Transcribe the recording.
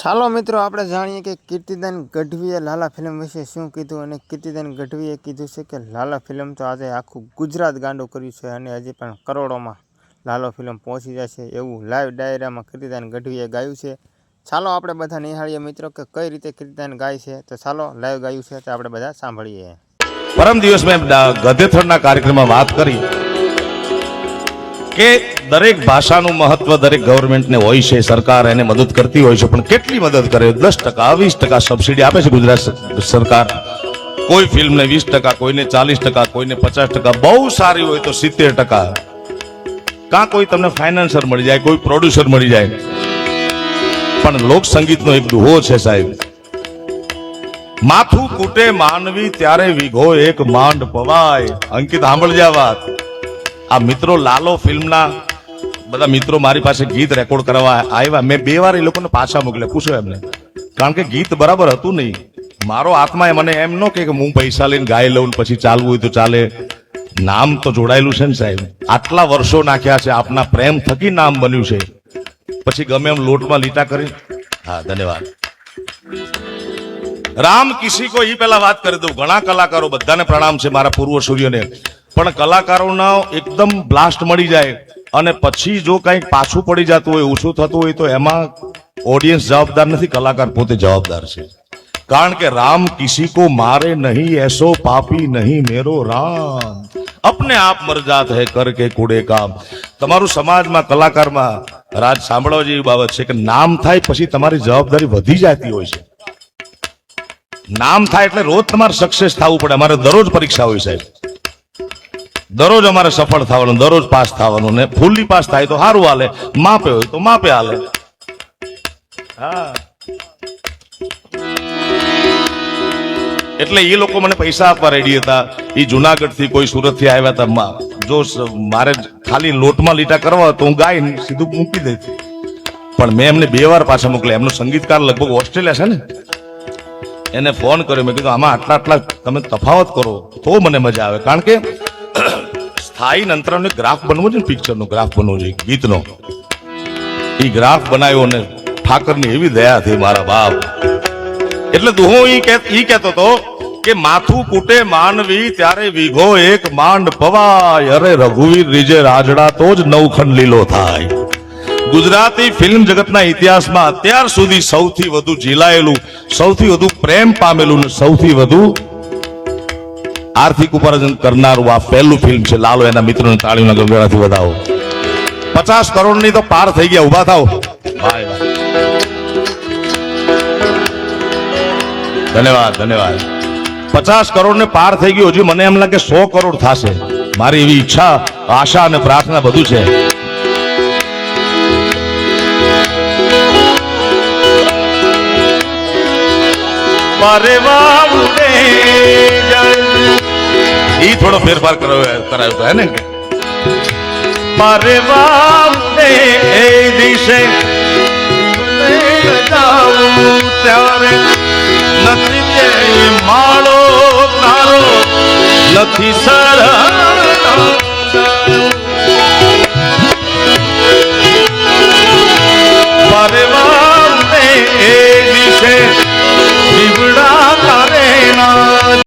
ચાલો મિત્રો, આપણે જાણીએ કે કીર્તિદાન ગઢવીએ લાલા ફિલ્મ વિશે શું કીધું અને કીર્તિદાન ગઢવીએ કીધું છે કે લાલા ફિલ્મ તો આજે આખું ગુજરાત ગાંડો કર્યું છે અને હજી પણ કરોડોમાં લાલો ફિલ્મ પહોંચી જશે એવું લાઈવ ડાયરામાં કીર્તિદાન ગઢવીએ ગાયું છે. ચાલો આપણે બધા નિહાળીએ મિત્રો કે કઈ રીતે કીર્તિદાન ગાય છે. તો ચાલો લાઈવ ગાયું છે તો આપણે બધા સાંભળીએ. પરમ દિવસ મેં ગધેથળના કાર્યક્રમમાં વાત કરી કે દરેક ભાષાનું મહત્વ દરેક ગવર્મેન્ટને હોય છે, સરકાર એને મદદ કરતી હોય છે, પણ કેટલી મદદ કરે? દસ ટકા, વીસ ટકા સબસિડી આપે છે ગુજરાત સરકાર. કોઈ ફિલ્મને વીસ ટકા, કોઈને ચાલીસ ટકા, કોઈને પચાસ ટકા, બહુ સારી હોય તો સિત્તેર ટકા. કાં કોઈ તમને ફાઇનાન્સર મળી જાય, કોઈ પ્રોડ્યુસર મળી જાય? પણ લોક સંગીતનો એક દુહો છે સાહેબ. માથું કૂટે માનવી ત્યારે વિઘો એક માંડ પવાય. અંકિત, સાંભળજા વાત. આ મિત્રો લાલો ફિલ્મના બધા મિત્રો મારી પાસે ગીત રેકોર્ડ કરવા આવ્યા. મેં બે વાર એ લોકોને પાછા મોકલ્યા. પૂછો એમને. કારણ કે ગીત બરાબર હતું નહીં. મારો આત્માએ મને એમ ન કે હું પૈસા લઈને ગાઈ લઉં પછી ચાલવું હોય તો ચાલે. નામ તો જોડાયેલું છે ને સાહેબ. આટલા વર્ષો નાખ્યા છે. આપના પ્રેમ થકી નામ બન્યું છે. પછી ગમે એમ લોટમાં લીટા કરી હા, ધન્યવાદ. રામ કિસી કો ઈ પહેલા વાત કરી દઉં. ઘણા કલાકારો બધાને પ્રણામ છે મારા પૂર્વ સૂર્યને. પણ કલાકારોના એકદમ બ્લાસ્ટ મળી જાય. અને પછી જો કંઈક પાછું પડી જતું હોય, ઓછું થતું હોય, તો એમાં ઓડિયન્સ જવાબદાર નથી, કલાકાર પોતે જવાબદાર છે. કારણ કે રામ કિસી કો મારે નહીં, એસો પાપી નહીં, મેરો રામ. અપને આપ મરજાત હે કર કે કુડે કામ. તમારું સમાજમાં, કલાકારમાં રાજ સાંભળવા જેવી બાબત છે કે નામ થાય પછી તમારી જવાબદારી વધી જતી હોય છે. નામ થાય એટલે રોજ તમારે સક્સેસ થવું પડે. અમારે દરરોજ પરીક્ષા હોય સાહેબ. દરરોજ અમારે સફળ થવાનું, દરરોજ પાસ થવાનું ને ફૂલી પાસ થાય તો સારું હાલે. માપે હોય તો માપે હાલે. હા. એટલે એ લોકો મને પૈસા આપવા રેડી હતા. એ જુનાગઢથી કોઈ સુરતથી આવ્યા હતા. જો મારે ખાલી લોટમાં લીટા કરવા તો હું ગાઈને સીધું મૂકી દેતી પણ મેં એમને બે વાર પાછા મોકલ્યા. એમનો સંગીતકાર લગભગ ઓસ્ટ્રેલિયા છે ને. એને ફોન કર્યો. મેં કીધું, આમાં આટલા આટલા તમે તફાવત કરો, તો મને મજા આવે. કારણ કે સ્થાયી અંતરનો એક ગ્રાફ બનવો છે ને પિક્ચરનો ગ્રાફ બનવો છે ગીતનો. એ ગ્રાફ બનાવ્યો ને ઠાકરની એવી દયા થઈ મારા બાપ. એટલે હું ઈ કહેતો તો કે માથું કૂટે માનવી ત્યારે વીઘો એક માંડ પવાય અરે રઘુવીર રીજે રાજડા તો જ નવખંડ લીલો થાય. ગુજરાતી ફિલ્મ જગતના ઇતિહાસમાં અત્યાર સુધી સૌથી વધુ ઝીલાયેલું, સૌથી વધુ પ્રેમ પામેલું ને સૌથી વધુ આર્થિક ઉપાર્જન કરનારું આ પહેલું ફિલ્મ છે, લાલો એના મિત્રોને તાળીઓના ગગડાથી વધાવો પચાસ કરોડની તો પાર થઈ ગયા ઊભા થાવ. ધન્યવાદ ધન્યવાદ પચાસ કરોડ ને પાર થઈ ગયું, હજી મને એમ લાગે સો કરોડ થશે મારી એવી ઈચ્છા, આશા અને પ્રાર્થના બધું છે પરવા. ઈ થોડો ફેરફાર કરાવ્યો કરાયો તો, હે ને? પરવા એ દિશે જાઉં ત્યારે નથી માળો તારો નથી સરળ